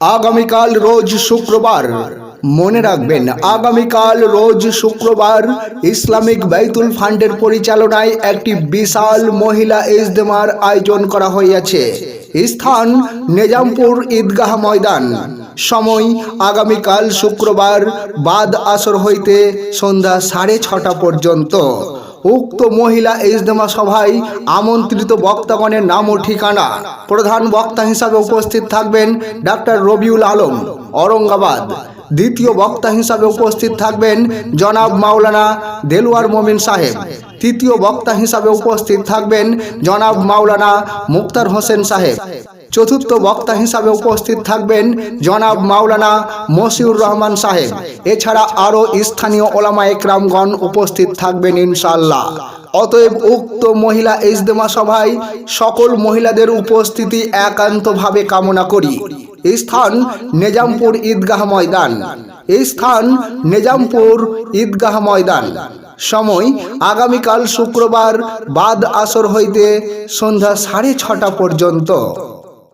আগামীকাল রোজ শুক্রবার। মনে রাখবেন, আগামীকাল রোজ শুক্রবার ইসলামিক বাইতুল ফান্ডের পরিচালনায় একটি বিশাল মহিলা ইজতেমার আয়োজন করা হইয়াছে। স্থান নিজামপুর ঈদগাহ ময়দান। সময় আগামীকাল শুক্রবার বাদ আসর হইতে সন্ধ্যা সাড়ে ছটা পর্যন্ত। উক্ত মহিলা ইজতেমা সভায় আমন্ত্রিত বক্তাগণের নাম ও ঠিকানা। প্রধান বক্তা হিসাবে উপস্থিত থাকবেন ডাক্তার রবিউল আলম অরঙ্গাবাদ দ্বিতীয় বক্তা হিসাবে উপস্থিত থাকবেন জনাব মাওলানা দেলওয়ার মমিন সাহেব। তৃতীয় বক্তা হিসাবে উপস্থিত থাকবেন জনাব মাওলানা মুক্তার হোসেন সাহেব। চতুর্থ বক্তা হিসাবে উপস্থিত থাকবেন জনাব মাওলানা মশিউর রহমান সাহেব। এছাড়া আরও স্থানীয় ওলামা একরামগণ উপস্থিত থাকবেন ইনশাল্লাহ অতএব উক্ত মহিলা ইজতেমা সভায় সকল মহিলাদের উপস্থিতি একান্তভাবে কামনা করি। স্থান নিজামপুর ঈদগাহ ময়দান। স্থান নিজামপুর ঈদগাহ ময়দান। সময় আগামীকাল শুক্রবার বাদ আসর হইতে সন্ধ্যা সাড়ে ছটা পর্যন্ত।